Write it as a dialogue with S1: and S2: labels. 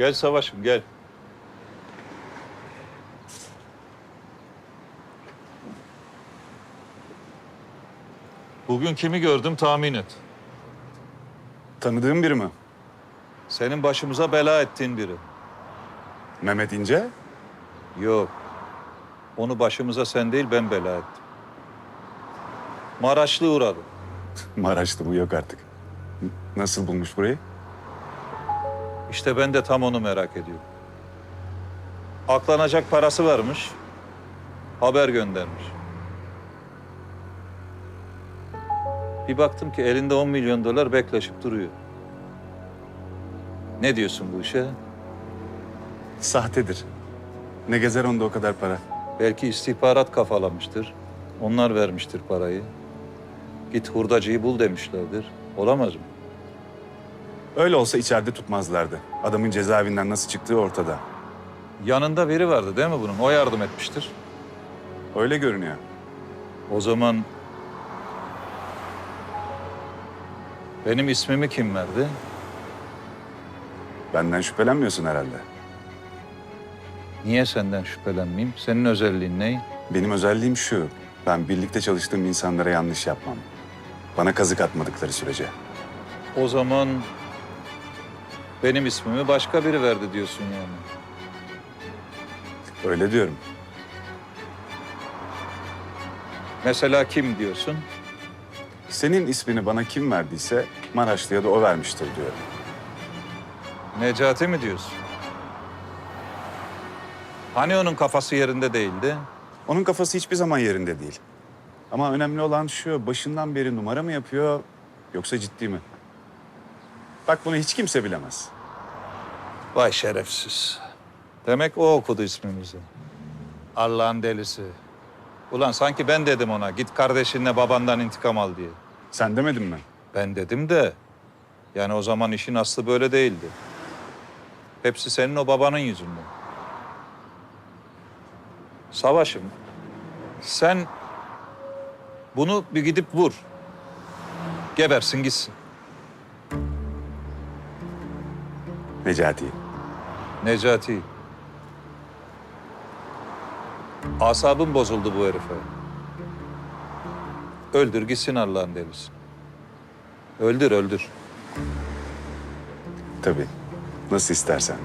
S1: Gel Savaş'ım gel. Bugün kimi gördüm tahmin et.
S2: Tanıdığım biri mi?
S1: Senin başımıza bela ettiğin biri.
S2: Mehmet İnce?
S1: Yok. Onu başımıza sen değil ben bela ettim. Maraşlı uğradı.
S2: Maraşlı bu yok artık. Nasıl bulmuş burayı?
S1: İşte ben de tam onu merak ediyorum. Aklanacak parası varmış. Haber göndermiş. Bir baktım ki elinde 10 milyon dolar bekleşip duruyor. Ne diyorsun bu işe?
S2: Sahtedir. Ne gezer onda o kadar para?
S1: Belki istihbarat kafalamıştır. Onlar vermiştir parayı. Git hurdacıyı bul demişlerdir. Olamaz mı?
S2: Öyle olsa içeride tutmazlardı. Adamın cezaevinden nasıl çıktığı ortada.
S1: Yanında biri vardı değil mi bunun? O yardım etmiştir.
S2: Öyle görünüyor.
S1: O zaman benim ismimi kim verdi?
S2: Benden şüphelenmiyorsun herhalde.
S1: Niye senden şüphelenmeyeyim? Senin özelliğin ne?
S2: Benim özelliğim şu. Ben birlikte çalıştığım insanlara yanlış yapmam. Bana kazık atmadıkları sürece.
S1: O zaman benim ismimi başka biri verdi diyorsun yani.
S2: Öyle diyorum.
S1: Mesela kim diyorsun?
S2: Senin ismini bana kim verdiyse Maraşlı'ya da o vermiştir diyorum.
S1: Necati mi diyorsun? Hani onun kafası yerinde değildi?
S2: Onun kafası hiçbir zaman yerinde değil. Ama önemli olan şu, başından beri numara mı yapıyor yoksa ciddi mi? Bak bunu hiç kimse bilemez.
S1: Vay şerefsiz. Demek o okudu ismimizi. Allah'ın delisi. Ulan sanki ben dedim ona git kardeşinle babandan intikam al diye.
S2: Sen demedin mi?
S1: Ben dedim de yani o zaman işin aslı böyle değildi. Hepsi senin o babanın yüzünden. Savaşım. Sen bunu bir gidip vur. Gebersin gitsin.
S2: Necati.
S1: Necati. Asabım bozuldu bu herife. Öldür gitsin Allah'ın delisi. Öldür öldür.
S2: Tabii. Nasıl istersen.